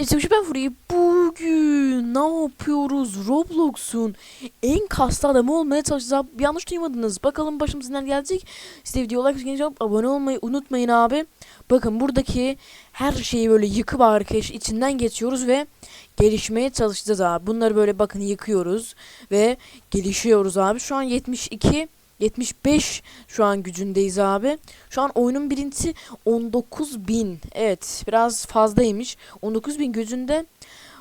Neyse ben Furi bugün ne yapıyoruz? Roblox'un en kaslı adamı olmaya çalışacağız. Yanlış duymadınız. Bakalım başımıza neler gelecek. Size video like abone olmayı unutmayın abi. Bakın buradaki her şeyi böyle yıkıp arkadaş içinden geçiyoruz ve gelişmeye çalışacağız abi. Bunları böyle bakın yıkıyoruz ve gelişiyoruz abi. Şu an 72 75 şu an gücündeyiz abi. Şu an oyunun birincisi 19.000. Evet biraz fazlaymış. 19.000 gücünde.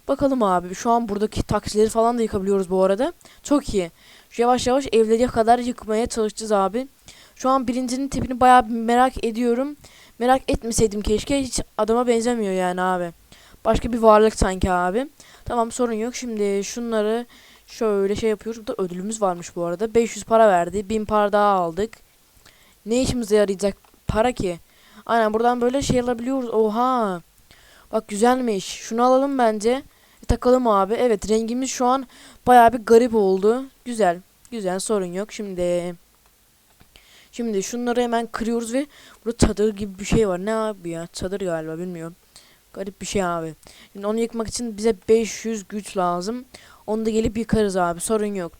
Bakalım abi şu an buradaki taksileri falan da yıkabiliyoruz bu arada. Çok iyi. Yavaş yavaş evleri kadar yıkmaya çalışacağız abi. Şu an birincinin tipini bayağı merak ediyorum. Merak etmeseydim keşke. Hiç adama benzemiyor yani abi. Başka bir varlık sanki abi. Tamam sorun yok. Şimdi şunları şöyle şey yapıyoruz. Burada ödülümüz varmış bu arada. 500 para verdi. 1000 para daha aldık. Ne işimize yarayacak para ki? Aynen buradan böyle şey alabiliyoruz. Oha. Bak güzelmiş. Şunu alalım bence. E, takalım abi. Evet rengimiz şu an bayağı bir garip oldu. Güzel. Güzel sorun yok. Şimdi Şimdi şunları hemen kırıyoruz ve burada çadır gibi bir şey var. Ne abi ya? Çadır galiba bilmiyorum. Garip bir şey abi. Şimdi onu yıkmak için bize 500 güç lazım. Onu da gelip yıkarız abi. Sorun yok.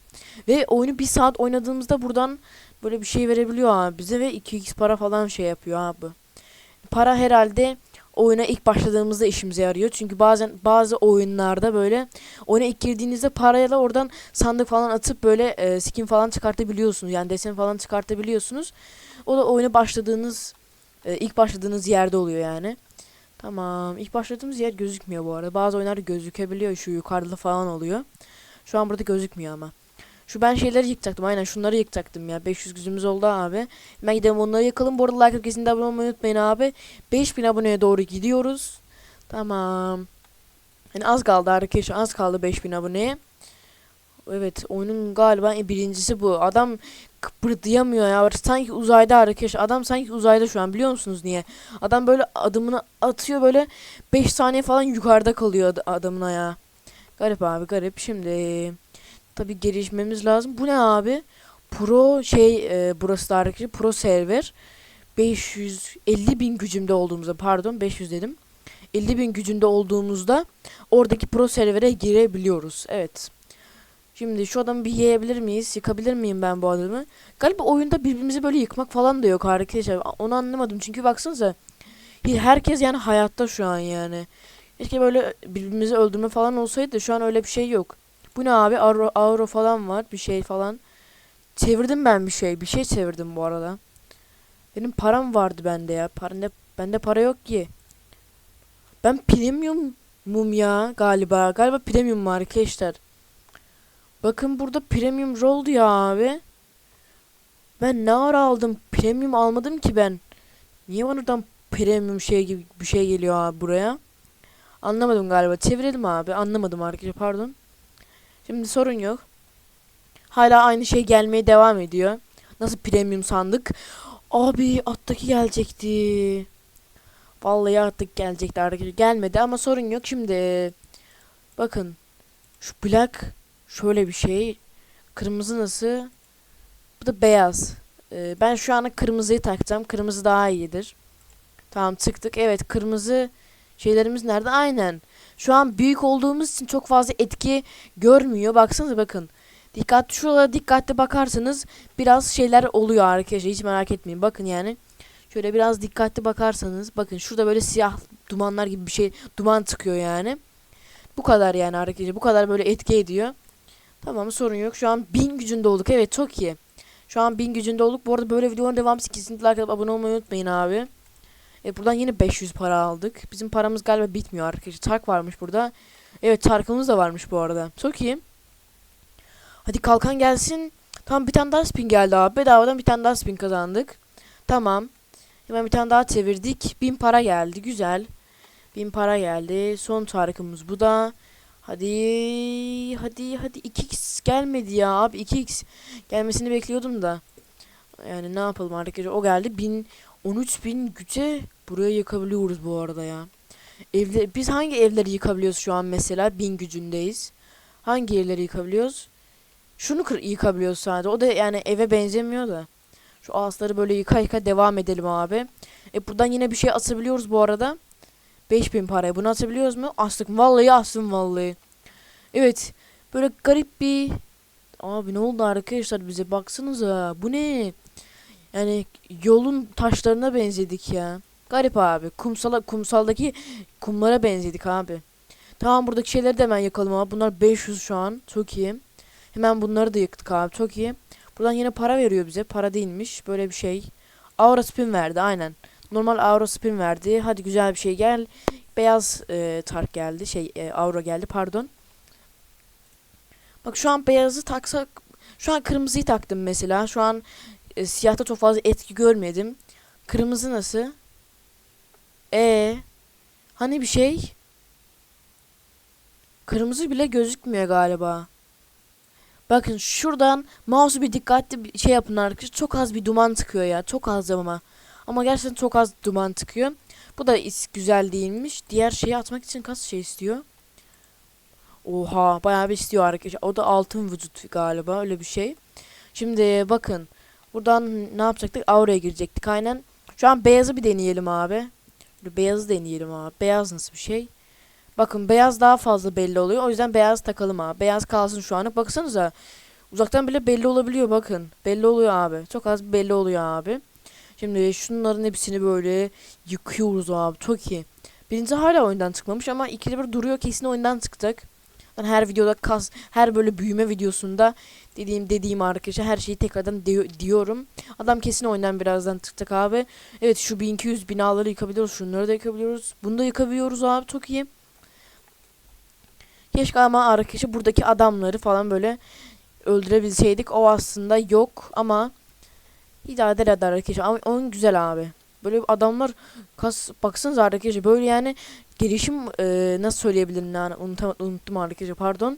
Ve oyunu bir saat oynadığımızda buradan böyle bir şey verebiliyor abi bize ve 2x para falan şey yapıyor abi. Para herhalde oyuna ilk başladığımızda işimize yarıyor. Çünkü bazen bazı oyunlarda böyle oyuna ilk girdiğinizde parayla oradan sandık falan atıp böyle e, skin falan çıkartabiliyorsunuz. Yani desen falan çıkartabiliyorsunuz. O da oyuna başladığınız e, ilk başladığınız yerde oluyor yani. Tamam. İlk başladığımız yer gözükmüyor bu arada. Bazı oyunlarda gözükebiliyor. Şu yukarıda falan oluyor. Şu an burada gözükmüyor ama. Şu ben şeyleri yıkacaktım. Aynen şunları yıkacaktım ya. 500 gücümüz oldu abi. Hemen gidelim onları yakalım. Bu arada like kesinlikle abone olmayı unutmayın abi. 5000 aboneye doğru gidiyoruz. Tamam. Yani az kaldı arkadaşlar. Az kaldı 5000 aboneye. Evet oyunun galiba birincisi bu. Adam kıpırdayamıyor ya. Sanki uzayda arkadaşlar. Adam sanki uzayda şu an biliyor musunuz niye? Adam böyle adımını atıyor böyle 5 saniye falan yukarıda kalıyor ad- adamın ayağı. Garip abi garip. Şimdi tabi gelişmemiz lazım. Bu ne abi? Pro şey e, burası da arkadaşlar. Pro server. 550 bin gücümde olduğumuzda pardon 500 dedim. 50 bin gücünde olduğumuzda oradaki pro servere girebiliyoruz. Evet. Şimdi şu adamı bir yiyebilir miyiz? Yıkabilir miyim ben bu adamı? Galiba oyunda birbirimizi böyle yıkmak falan da yok arkadaşlar. Onu anlamadım çünkü baksanıza. Herkes yani hayatta şu an yani. Keşke böyle birbirimizi öldürme falan olsaydı şu an öyle bir şey yok. Bu ne abi? Auro, auro falan var. Bir şey falan. Çevirdim ben bir şey. Bir şey çevirdim bu arada. Benim param vardı bende ya. Paranda, bende para yok ki. Ben premium mum ya galiba. Galiba premium arkadaşlar. Bakın burada premium roll diyor abi. Ben ne ara aldım? Premium almadım ki ben. Niye oradan premium şey gibi bir şey geliyor abi buraya? Anlamadım galiba. Çevirelim abi. Anlamadım arkadaşlar pardon. Şimdi sorun yok. Hala aynı şey gelmeye devam ediyor. Nasıl premium sandık? Abi attaki gelecekti. Vallahi attık gelecekti arkadaşlar. Gelmedi ama sorun yok. Şimdi bakın şu black şöyle bir şey. Kırmızı nasıl? Bu da beyaz. Ee, ben şu anda kırmızıyı takacağım. Kırmızı daha iyidir. Tamam tıktık. Evet kırmızı şeylerimiz nerede? Aynen. Şu an büyük olduğumuz için çok fazla etki görmüyor. Baksanıza bakın. Dikkat şuralara dikkatli bakarsanız biraz şeyler oluyor arkadaşlar. Hiç merak etmeyin. Bakın yani. Şöyle biraz dikkatli bakarsanız bakın şurada böyle siyah dumanlar gibi bir şey duman çıkıyor yani. Bu kadar yani arkadaşlar. Bu kadar böyle etki ediyor. Tamam sorun yok. Şu an 1000 gücünde olduk. Evet çok iyi. Şu an 1000 gücünde olduk. Bu arada böyle videoların devamı kesinlikle like atıp abone olmayı unutmayın abi. E buradan yine 500 para aldık. Bizim paramız galiba bitmiyor arkadaşlar. Tark varmış burada. Evet tarkımız da varmış bu arada. Çok iyi. Hadi kalkan gelsin. Tamam bir tane daha spin geldi abi. Bedavadan bir tane daha spin kazandık. Tamam. Hemen bir tane daha çevirdik. 1000 para geldi. Güzel. 1000 para geldi. Son tarkımız bu da. Hadi hadi hadi 2x gelmedi ya abi 2x gelmesini bekliyordum da. Yani ne yapalım arkadaşlar o geldi 1000 13000 güce buraya yıkabiliyoruz bu arada ya. Evler biz hangi evleri yıkabiliyoruz şu an mesela 1000 gücündeyiz. Hangi evleri yıkabiliyoruz? Şunu kır yıkabiliyoruz sadece. O da yani eve benzemiyor da. Şu ağaçları böyle yıka yıka devam edelim abi. E buradan yine bir şey asabiliyoruz bu arada. 5000 paraya. Bunu atabiliyoruz mu? Astık. Vallahi astım vallahi. Evet. Böyle garip bir Abi ne oldu arkadaşlar bize baksanıza. Bu ne? Yani yolun taşlarına benzedik ya. Garip abi. Kumsala, kumsaldaki kumlara benzedik abi. Tamam buradaki şeyleri de hemen yakalım abi. Bunlar 500 şu an. Çok iyi. Hemen bunları da yıktık abi. Çok iyi. Buradan yine para veriyor bize. Para değilmiş. Böyle bir şey. Aura spin verdi aynen. Normal aura spin verdi. Hadi güzel bir şey gel. Beyaz e, tark geldi. Şey e, aura geldi pardon. Bak şu an beyazı taksak. Şu an kırmızıyı taktım mesela. Şu an e, siyahta çok fazla etki görmedim. Kırmızı nasıl? E hani bir şey? Kırmızı bile gözükmüyor galiba. Bakın şuradan mouse'u bir dikkatli bir şey yapın arkadaşlar. Çok az bir duman çıkıyor ya. Çok az ama. Ama gerçekten çok az duman çıkıyor. Bu da güzel değilmiş. Diğer şeyi atmak için kaç şey istiyor? Oha bayağı bir istiyor arkadaşlar. O da altın vücut galiba öyle bir şey. Şimdi bakın. Buradan ne yapacaktık? Aura'ya girecektik aynen. Şu an beyazı bir deneyelim abi. Beyazı deneyelim abi. Beyaz nasıl bir şey? Bakın beyaz daha fazla belli oluyor. O yüzden beyaz takalım abi. Beyaz kalsın şu anlık. Baksanıza. Uzaktan bile belli olabiliyor bakın. Belli oluyor abi. Çok az belli oluyor abi. Şimdi şunların hepsini böyle yıkıyoruz abi. Çok iyi. Birinci hala oyundan çıkmamış ama ikili bir duruyor kesin oyundan çıkacak. Ben her videoda kas, her böyle büyüme videosunda dediğim dediğim arkadaşa her şeyi tekrardan de diyorum. Adam kesin oyundan birazdan çıkacak abi. Evet şu 1200 binaları yıkabiliyoruz. Şunları da yıkabiliyoruz. Bunu da yıkabiliyoruz abi. Çok iyi. Keşke ama arkadaşı buradaki adamları falan böyle öldürebilseydik. O aslında yok ama idare eder arkadaşlar. Ama onun güzel abi. Böyle adamlar kas baksanıza arkadaşlar böyle yani gelişim e, nasıl söyleyebilirim yani unuttum, unuttum arkadaşlar pardon.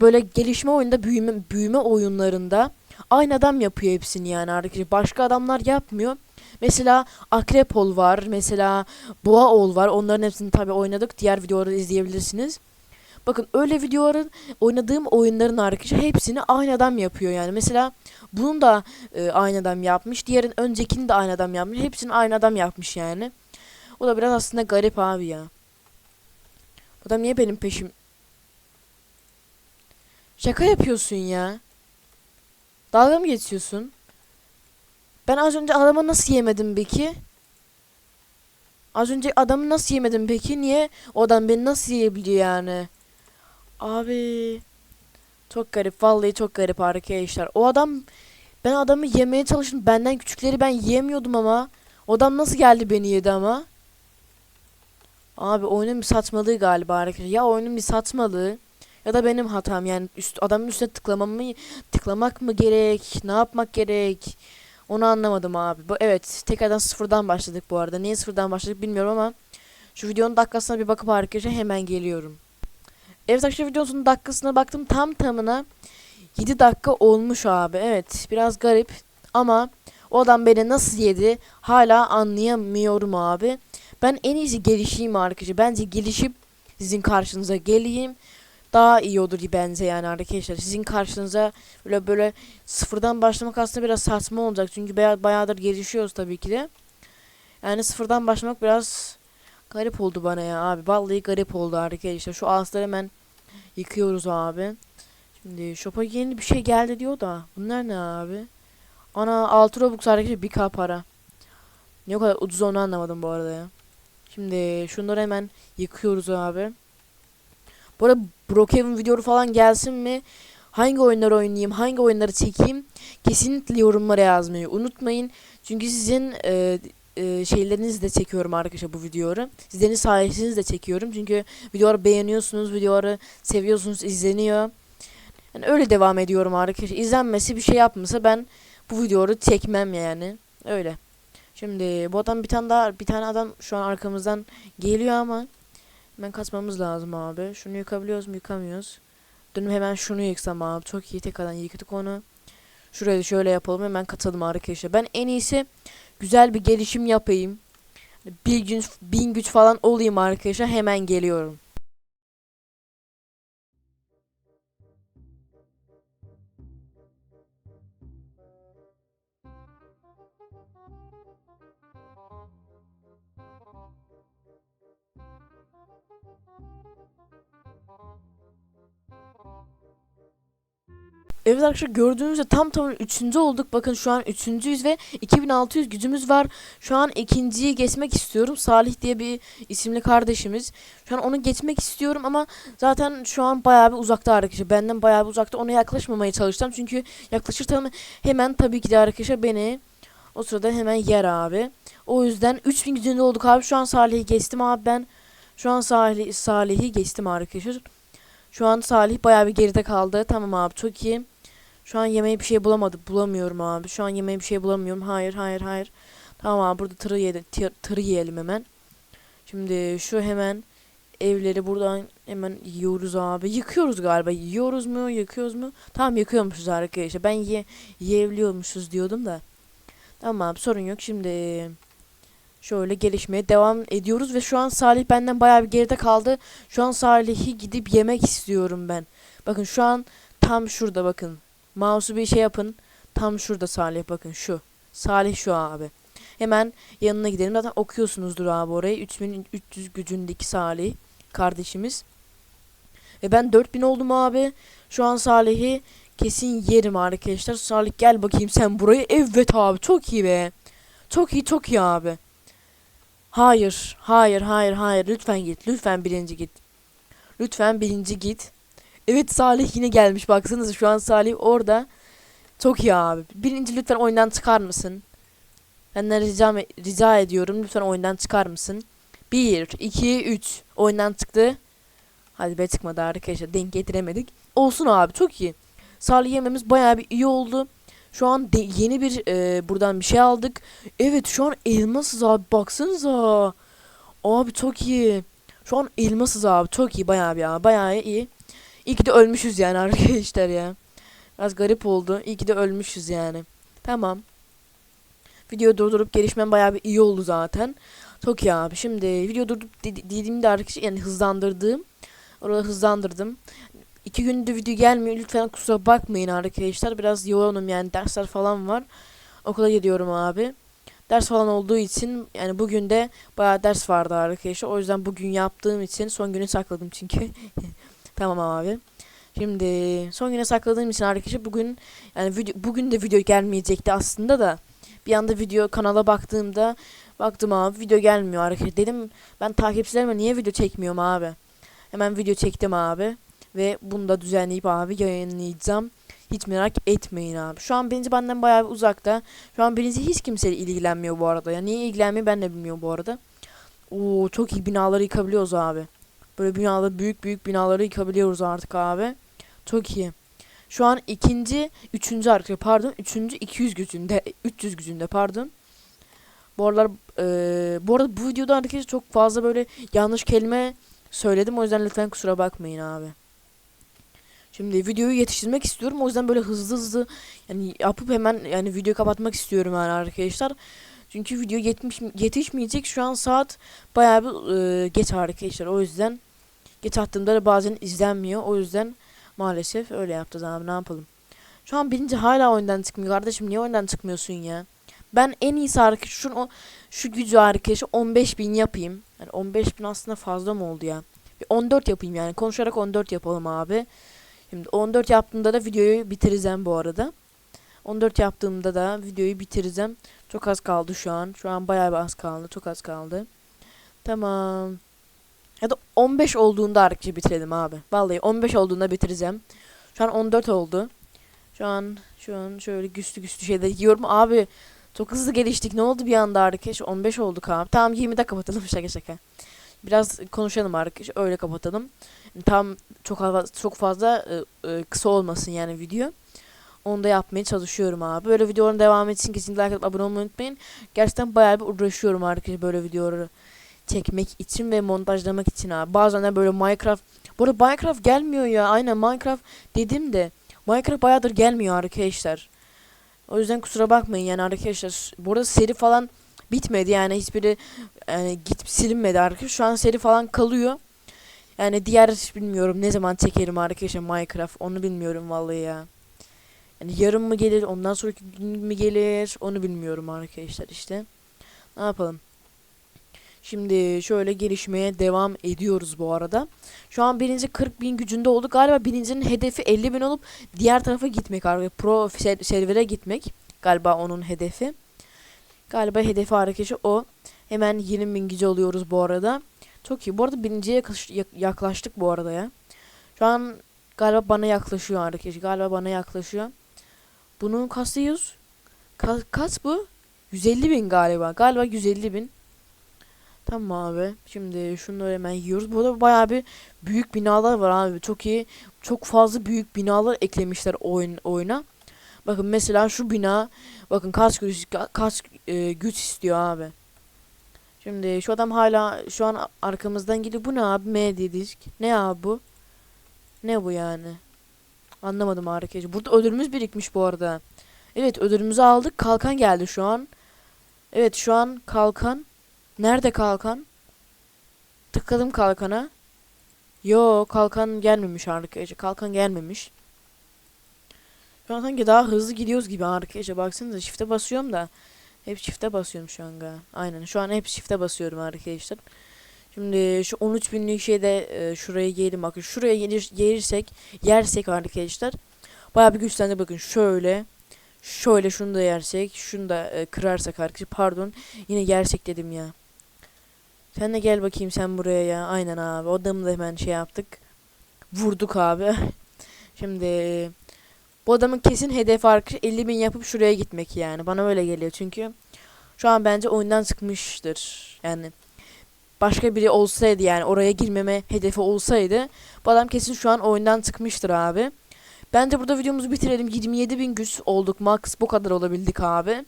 Böyle gelişme oyunda büyüme büyüme oyunlarında aynı adam yapıyor hepsini yani arkadaşlar. Başka adamlar yapmıyor. Mesela Akrepol var. Mesela Boğaol var. Onların hepsini tabi oynadık. Diğer videoları izleyebilirsiniz. Bakın öyle videoların oynadığım oyunların arkadaşlar hepsini aynı adam yapıyor yani. Mesela bunun da e, aynı adam yapmış. Diğerin öncekini de aynı adam yapmış. Hepsini aynı adam yapmış yani. O da biraz aslında garip abi ya. Adam niye benim peşim? Şaka yapıyorsun ya. Dalga mı geçiyorsun? Ben az önce adamı nasıl yemedim peki? Az önce adamı nasıl yemedim peki? Niye o adam beni nasıl yiyebiliyor yani? Abi. Çok garip. Vallahi çok garip arkadaşlar. O adam ben adamı yemeye çalıştım. Benden küçükleri ben yiyemiyordum ama. O adam nasıl geldi beni yedi ama. Abi oyunun bir satmalığı galiba arkadaşlar. Ya oyunun bir satmalığı ya da benim hatam yani üst, adamın üstüne tıklamamı tıklamak mı gerek? Ne yapmak gerek? Onu anlamadım abi. Bu evet tekrardan sıfırdan başladık bu arada. Niye sıfırdan başladık bilmiyorum ama şu videonun dakikasına bir bakıp arkadaşlar hemen geliyorum. Evet arkadaşlar videonun dakikasına baktım tam tamına 7 dakika olmuş abi. Evet biraz garip ama o adam beni nasıl yedi hala anlayamıyorum abi. Ben en iyisi gelişeyim arkadaşlar. Bence gelişip sizin karşınıza geleyim. Daha iyi olur bence yani arkadaşlar. Sizin karşınıza böyle böyle sıfırdan başlamak aslında biraz saçma olacak. Çünkü baya bayağıdır gelişiyoruz tabii ki de. Yani sıfırdan başlamak biraz garip oldu bana ya abi. Vallahi garip oldu arkadaşlar. Şu ağaçları hemen yıkıyoruz abi. Şimdi shop'a yeni bir şey geldi diyor da. Bunlar ne abi? Ana 6 Robux arkadaşlar 1k para. Ne kadar ucuz onu anlamadım bu arada ya. Şimdi şunları hemen yıkıyoruz abi. Bu arada Brookhaven videosu falan gelsin mi? Hangi oyunları oynayayım, hangi oyunları çekeyim? Kesinlikle yorumlara yazmayı unutmayın. Çünkü sizin e, e, şeylerinizi de çekiyorum arkadaşlar bu videoları. Sizlerin sayesinde de çekiyorum. Çünkü videoları beğeniyorsunuz, videoları seviyorsunuz, izleniyor. Yani öyle devam ediyorum arkadaşlar. İzlenmesi bir şey yapmasa ben bu videoları çekmem yani. Öyle. Şimdi bu adam bir tane daha bir tane adam şu an arkamızdan geliyor ama hemen kaçmamız lazım abi. Şunu yıkabiliyoruz mu? Yıkamıyoruz. Dönüp hemen şunu yıksam abi. Çok iyi tekrardan yıktık onu. Şurayı şöyle yapalım hemen katalım arkadaşlar. Ben en iyisi güzel bir gelişim yapayım. Bir gün bin güç falan olayım arkadaşlar. Hemen geliyorum. Evet arkadaşlar gördüğünüzde tam tam üçüncü olduk. Bakın şu an üçüncüyüz ve 2600 gücümüz var. Şu an ikinciyi geçmek istiyorum. Salih diye bir isimli kardeşimiz. Şu an onu geçmek istiyorum ama zaten şu an bayağı bir uzakta arkadaşlar. Benden bayağı bir uzakta. Ona yaklaşmamaya çalışacağım. Çünkü yaklaşırsam hemen tabii ki de arkadaşlar beni o sırada hemen yer abi. O yüzden 3000 gücünde olduk abi. Şu an Salih'i geçtim abi ben. Şu an Salih, Salih'i geçtim arkadaşlar. Şu an Salih bayağı bir geride kaldı. Tamam abi çok iyi. Şu an yemeğe bir şey bulamadım. Bulamıyorum abi. Şu an yemeğe bir şey bulamıyorum. Hayır hayır hayır. Tamam abi burada tırı, yedi, tır, tırı yiyelim hemen. Şimdi şu hemen evleri buradan hemen yiyoruz abi. Yıkıyoruz galiba. Yiyoruz mu? Yıkıyoruz mu? Tamam yıkıyormuşuz arkadaşlar. Ben ye yiyebiliyormuşuz diyordum da. Tamam abi sorun yok. Şimdi şöyle gelişmeye devam ediyoruz ve şu an Salih benden bayağı bir geride kaldı. Şu an Salih'i gidip yemek istiyorum ben. Bakın şu an tam şurada bakın. Mouse'u bir şey yapın. Tam şurada Salih bakın şu. Salih şu abi. Hemen yanına gidelim. Zaten okuyorsunuzdur abi orayı. 3300 gücündeki Salih kardeşimiz. Ve ben 4000 oldum abi. Şu an Salih'i kesin yerim arkadaşlar. Salih gel bakayım sen burayı. Evet abi çok iyi be. Çok iyi çok iyi abi. Hayır, hayır, hayır, hayır. Lütfen git. Lütfen birinci git. Lütfen birinci git. Evet Salih yine gelmiş. Baksanıza şu an Salih orada. Çok iyi abi. Birinci lütfen oyundan çıkar mısın? Senden rica, rica ediyorum. Lütfen oyundan çıkar mısın? 1, 2, 3. Oyundan çıktı. Hadi be çıkmadı arkadaşlar. Denk getiremedik. Olsun abi çok iyi. Salih yememiz bayağı bir iyi oldu. Şu an yeni bir e, buradan bir şey aldık. Evet şu an elmasız abi baksanıza. Abi çok iyi. Şu an elmasız abi çok iyi bayağı bir ya bayağı iyi. İyi ki de ölmüşüz yani arkadaşlar ya. Biraz garip oldu. İyi ki de ölmüşüz yani. Tamam. Video durdurup gelişmem bayağı bir iyi oldu zaten. Çok iyi abi. Şimdi video durdurup dediğimde arkadaşlar yani hızlandırdığım. Orada hızlandırdım. İki gündür video gelmiyor. Lütfen kusura bakmayın arkadaşlar. Biraz yoğunum yani dersler falan var. Okula gidiyorum abi. Ders falan olduğu için yani bugün de bayağı ders vardı arkadaşlar. O yüzden bugün yaptığım için son günü sakladım çünkü. tamam abi. Şimdi son güne sakladığım için arkadaşlar bugün yani video, bugün de video gelmeyecekti aslında da bir anda video kanala baktığımda baktım abi video gelmiyor arkadaşlar. Dedim ben takipçilerime niye video çekmiyorum abi. Hemen video çektim abi. Ve bunu da düzenleyip abi yayınlayacağım. Hiç merak etmeyin abi. Şu an birinci benden bayağı uzakta. Şu an birinci hiç kimse ilgilenmiyor bu arada. Ya niye ilgilenmiyor ben de bilmiyorum bu arada. Oo çok iyi binaları yıkabiliyoruz abi. Böyle binaları büyük büyük binaları yıkabiliyoruz artık abi. Çok iyi. Şu an ikinci, üçüncü arkadaşlar pardon. Üçüncü 200 gücünde, 300 gücünde pardon. Bu aralar e, bu arada bu videoda arkadaşlar çok fazla böyle yanlış kelime söyledim. O yüzden lütfen kusura bakmayın abi. Şimdi videoyu yetiştirmek istiyorum. O yüzden böyle hızlı hızlı yani yapıp hemen yani videoyu kapatmak istiyorum yani arkadaşlar. Çünkü video yetmiş, yetişmeyecek. Şu an saat bayağı bir e, geç arkadaşlar. O yüzden geç attığımda da bazen izlenmiyor. O yüzden maalesef öyle yaptı abi ne yapalım. Şu an birinci hala oyundan çıkmıyor. Kardeşim niye oyundan çıkmıyorsun ya? Ben en iyisi arkadaşlar şu, şu gücü arkadaşlar 15 bin yapayım. Yani 15 bin aslında fazla mı oldu ya? Bir 14 yapayım yani. Konuşarak 14 yapalım abi. Şimdi 14 yaptığımda da videoyu bitireceğim bu arada. 14 yaptığımda da videoyu bitireceğim. Çok az kaldı şu an. Şu an bayağı bir az kaldı. Çok az kaldı. Tamam. Ya da 15 olduğunda arkadaşlar bitirelim abi. Vallahi 15 olduğunda bitireceğim. Şu an 14 oldu. Şu an şu an şöyle güçlü güçlü şeyler yiyorum. Abi çok hızlı geliştik. Ne oldu bir anda arkadaş? 15 olduk abi. Tamam 20'de kapatalım şaka şaka. Biraz konuşalım arkadaş. Öyle kapatalım. Tam çok fazla, çok fazla e, e, kısa olmasın yani video. Onu da yapmaya çalışıyorum abi. Böyle videoların devamı için kesinlikle like atıp abone olmayı unutmayın. Gerçekten bayağı bir uğraşıyorum arkadaşlar böyle videoları çekmek için ve montajlamak için abi. Bazen de böyle Minecraft. Bu arada Minecraft gelmiyor ya. Aynen Minecraft dedim de. Minecraft bayağıdır gelmiyor arkadaşlar. O yüzden kusura bakmayın yani arkadaşlar. Burada seri falan bitmedi yani hiçbiri yani gidip silinmedi arkadaşlar. Şu an seri falan kalıyor. Yani diğer bilmiyorum ne zaman çekerim arkadaşlar Minecraft onu bilmiyorum vallahi ya. Yani yarın mı gelir ondan sonraki gün mü gelir onu bilmiyorum arkadaşlar işte. Ne yapalım. Şimdi şöyle gelişmeye devam ediyoruz bu arada. Şu an birinci 40 bin gücünde olduk. Galiba birincinin hedefi 50 bin olup diğer tarafa gitmek. Pro ser- servere gitmek. Galiba onun hedefi. Galiba hedefi arkadaşı o. Hemen 20 bin gücü oluyoruz bu arada. Çok iyi. Bu arada birinciye yaklaş- yak- yaklaştık bu arada ya. Şu an galiba bana yaklaşıyor arkadaşlar. Galiba bana yaklaşıyor. Bunu kaslıyoruz. Ka kaç bu? 150 bin galiba. Galiba 150 bin. Tamam abi. Şimdi şunları hemen yiyoruz. Burada bayağı bir büyük binalar var abi. Çok iyi. Çok fazla büyük binalar eklemişler oyun oyuna. Bakın mesela şu bina bakın kaç güç kaç e, güç istiyor abi. Şimdi şu adam hala şu an arkamızdan gidiyor. Bu ne abi? M disk. Ne abi bu? Ne bu yani? Anlamadım arkadaşlar. Burada ödülümüz birikmiş bu arada. Evet ödülümüzü aldık. Kalkan geldi şu an. Evet şu an kalkan. Nerede kalkan? Tıkladım kalkana. Yo kalkan gelmemiş arkadaşlar. Kalkan gelmemiş. Şu an sanki daha hızlı gidiyoruz gibi arkadaşlar. Baksanıza shift'e basıyorum da. Hep shift'e basıyorum şu an. Aynen şu an hep shift'e basıyorum arkadaşlar. Şimdi şu 13 binlik şeyde e, şuraya gelin bakın. Şuraya gelir, gelirsek yersek arkadaşlar. Bayağı bir güçlendi bakın şöyle. Şöyle şunu da yersek. Şunu da e, kırarsak arkadaşlar. Pardon. Yine yersek dedim ya. Sen de gel bakayım sen buraya ya. Aynen abi. O adamı da hemen şey yaptık. Vurduk abi. Şimdi bu adamın kesin hedefi arkadaşlar 50 bin yapıp şuraya gitmek yani. Bana öyle geliyor çünkü şu an bence oyundan çıkmıştır. Yani başka biri olsaydı yani oraya girmeme hedefi olsaydı bu adam kesin şu an oyundan çıkmıştır abi. Bence burada videomuzu bitirelim. 27 bin güç olduk max bu kadar olabildik abi.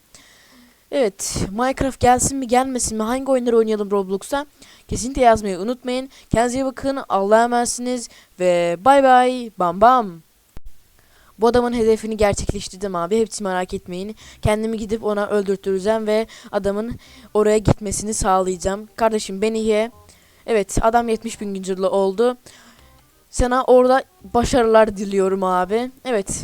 Evet Minecraft gelsin mi gelmesin mi hangi oyunları oynayalım Roblox'ta kesinlikle yazmayı unutmayın. Kendinize iyi bakın Allah'a emanetsiniz ve bay bay bam bam. Bu adamın hedefini gerçekleştirdim abi. Hepsi merak etmeyin. Kendimi gidip ona öldürtüreceğim ve adamın oraya gitmesini sağlayacağım. Kardeşim beni ye. Evet adam 70 bin güncürlü oldu. Sana orada başarılar diliyorum abi. Evet